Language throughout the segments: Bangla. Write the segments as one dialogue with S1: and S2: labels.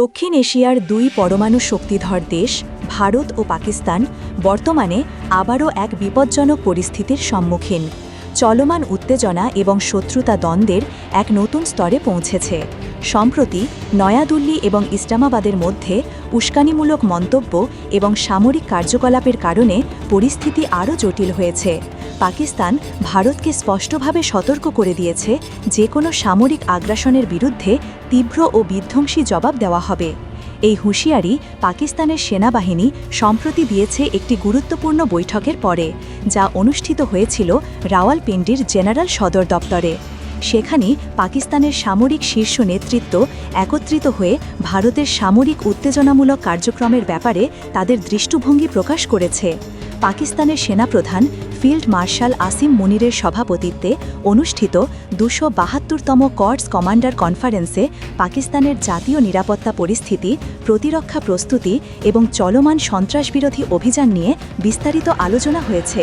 S1: দক্ষিণ এশিয়ার দুই পরমাণু শক্তিধর দেশ, ভারত ও পাকিস্তান, বর্তমানে আবারও এক বিপজ্জনক পরিস্থিতির সম্মুখীন। চলমান উত্তেজনা এবং শত্রুতা দ্বন্দ্বের এক নতুন স্তরে পৌঁছেছে। সম্প্রতি নয়াদিল্লি এবং ইসলামাবাদের মধ্যে উস্কানিমূলক মন্তব্য এবং সামরিক কার্যকলাপের কারণে পরিস্থিতি আরও জটিল হয়েছে। পাকিস্তান ভারতকে স্পষ্টভাবে সতর্ক করে দিয়েছে যে কোনো সামরিক আগ্রাসনের বিরুদ্ধে তীব্র ও বিধ্বংসী জবাব দেওয়া হবে। এই হুঁশিয়ারি পাকিস্তানের সেনাবাহিনী সম্প্রতি দিয়েছে একটি গুরুত্বপূর্ণ বৈঠকের পরে, যা অনুষ্ঠিত হয়েছিল রাওয়ালপিন্ডির জেনারেল সদর দপ্তরে। সেখানেই পাকিস্তানের সামরিক শীর্ষ নেতৃত্ব একত্রিত হয়ে ভারতের সামরিক উত্তেজনামূলক কার্যক্রমের ব্যাপারে তাদের দৃষ্টিভঙ্গি প্রকাশ করেছে। পাকিস্তানের সেনাপ্রধান ফিল্ড মার্শাল আসিম মুনিরের সভাপতিত্বে অনুষ্ঠিত দুশো বাহাত্তরতম কর্টস কমান্ডার কনফারেন্সে পাকিস্তানের জাতীয় নিরাপত্তা পরিস্থিতি, প্রতিরক্ষা প্রস্তুতি এবং চলমান সন্ত্রাসবিরোধী অভিযান নিয়ে বিস্তারিত আলোচনা হয়েছে।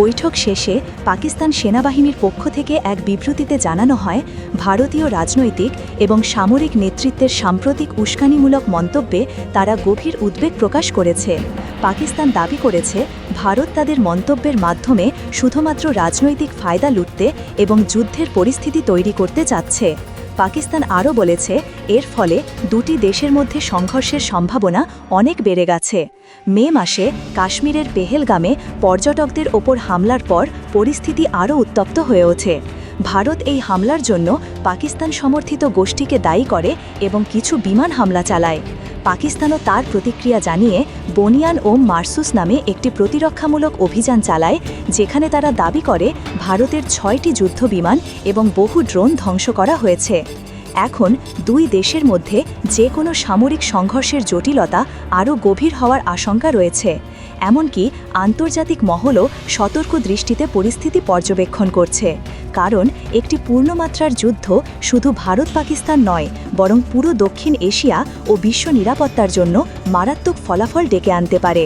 S1: বৈঠক শেষে পাকিস্তান সেনাবাহিনীর পক্ষ থেকে এক বিবৃতিতে জানানো হয়, ভারতীয় রাজনৈতিক এবং সামরিক নেতৃত্বের সাম্প্রতিক উস্কানিমূলক মন্তব্যে তারা গভীর উদ্বেগ প্রকাশ করেছে। পাকিস্তান দাবি করেছে, ভারত তাদের মন্তব্যের মাধ্যমে শুধুমাত্র রাজনৈতিক ফায়দা লুটতে এবং যুদ্ধের পরিস্থিতি তৈরি করতে চাচ্ছে। পাকিস্তান আরও বলেছে, এর ফলে দুটি দেশের মধ্যে সংঘর্ষের সম্ভাবনা অনেক বেড়ে গেছে। মে মাসে কাশ্মীরের পেহেলগামে পর্যটকদের ওপর হামলার পর পরিস্থিতি আরও উত্তপ্ত হয়ে ওঠে। ভারত এই হামলার জন্য পাকিস্তান সমর্থিত গোষ্ঠীকে দায়ী করে এবং কিছু বিমান হামলা চালায়। পাকিস্তানও তার প্রতিক্রিয়া জানিয়ে বনিয়ান ও মার্সুস নামে একটি প্রতিরক্ষামূলক অভিযান চালায়, যেখানে তারা দাবি করে ভারতের ছয়টি যুদ্ধ বিমান এবং বহু ড্রোন ধ্বংস করা হয়েছে। এখন দুই দেশের মধ্যে যে কোনো সামরিক সংঘর্ষের জটিলতা আরও গভীর হওয়ার আশঙ্কা রয়েছে। এমনকি আন্তর্জাতিক মহলও সতর্ক দৃষ্টিতে পরিস্থিতি পর্যবেক্ষণ করছে। কারণ একটি পূর্ণমাত্রার যুদ্ধ শুধু ভারত পাকিস্তান নয়, বরং পুরো দক্ষিণ এশিয়া ও বিশ্ব নিরাপত্তার জন্য মারাত্মক ফলাফল ডেকে আনতে পারে।